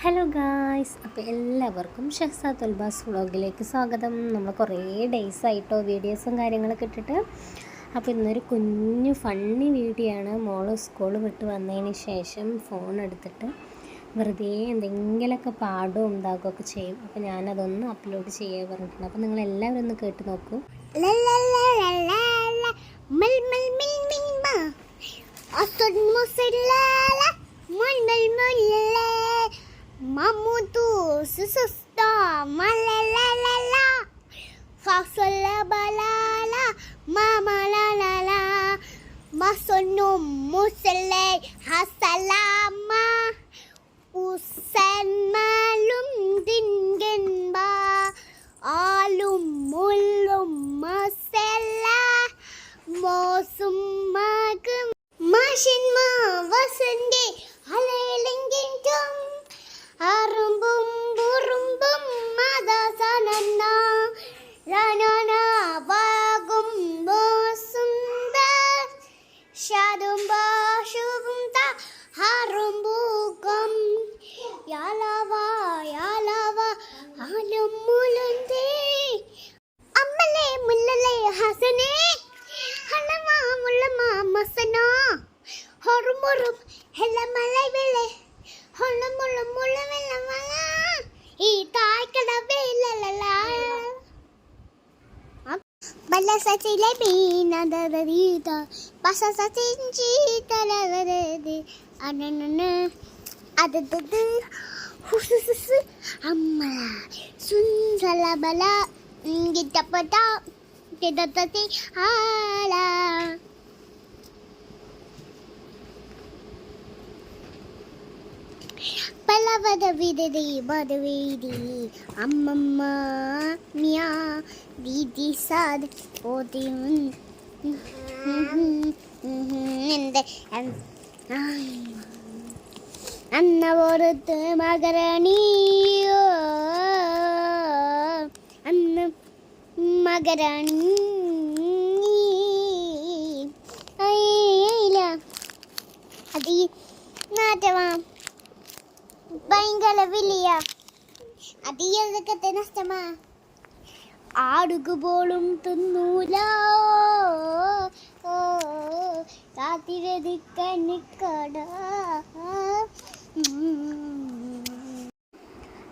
Hello guys അപ്പോൾ എല്ലാവർക്കും ഷഹ്സാ തുൽബാസ് വ്ളോഗിലേക്ക് സ്വാഗതം. നമ്മൾ കുറേ ഡേയ്സ് ആയിട്ടോ വീഡിയോസും കാര്യങ്ങളൊക്കെ ഇട്ടിട്ട്. അപ്പോൾ ഇന്നൊരു കുഞ്ഞു ഫണ്ണി വീഡിയോ ആണ്. മോൾ സ്കൂൾ വിട്ട് വന്നതിന് ശേഷം ഫോൺ എടുത്തിട്ട് വെറുതെ എന്തെങ്കിലുമൊക്കെ പാടും ഉണ്ടാക്കുകയൊക്കെ ചെയ്യും. അപ്പോൾ ഞാനതൊന്ന് അപ്ലോഡ് ചെയ്യാൻ പറഞ്ഞിട്ടുണ്ട്. അപ്പോൾ നിങ്ങൾ എല്ലാവരും ഒന്ന് കേട്ട് നോക്കൂ. ಸುಸ್ತ ಮಲ್ಲ ಫಾಸೊಲ್ಲ ಬಲಾಲ ಮಾಮಲ ಮಸೊನ್ನು ಮುಸಲೆ ಹಸಲಾ அரும்பூக்கம் யாலவா யாலவா ஆலம் முழுந்தே. அம்மலே முல்லலே ஹசனே. ஹலமா முல்லமா மசனா. ஹொரும் ஹொரும் ஹெலமலை விலை Bella saçıyla bina da da da Başa saçınca da da da da da Ananana Adı da da Husususu Ammala Sunzala bala Gidapata Gidapati Hala பலவத விததி பதவேதி அம்மம்மா மியா தீதி சாது போதியும் இந்த அன்ன ஒருத்து மகரணியோ அன்ன மகரணி அது ഭയങ്കര വലിയ അതീയതൊക്കെ നഷ്ടമാ? ആടുക പോലും തിന്നൂല കാത്തിരതിക്കണിക്കട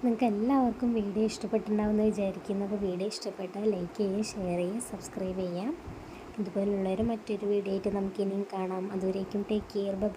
നിങ്ങൾക്ക് എല്ലാവർക്കും വീഡിയോ ഇഷ്ടപ്പെട്ടിട്ടുണ്ടാവുമെന്ന് വിചാരിക്കുന്നു അപ്പോൾ വീഡിയോ ഇഷ്ടപ്പെട്ടാൽ ലൈക്ക് ചെയ്യുക ഷെയർ ചെയ്യുക സബ്സ്ക്രൈബ് ചെയ്യാം ഇതുപോലുള്ളൊരു മറ്റൊരു വീഡിയോ ആയിട്ട് നമുക്ക് ഇനിയും കാണാം. അതുവരേക്കും ടേക്ക് കെയർ ബൈ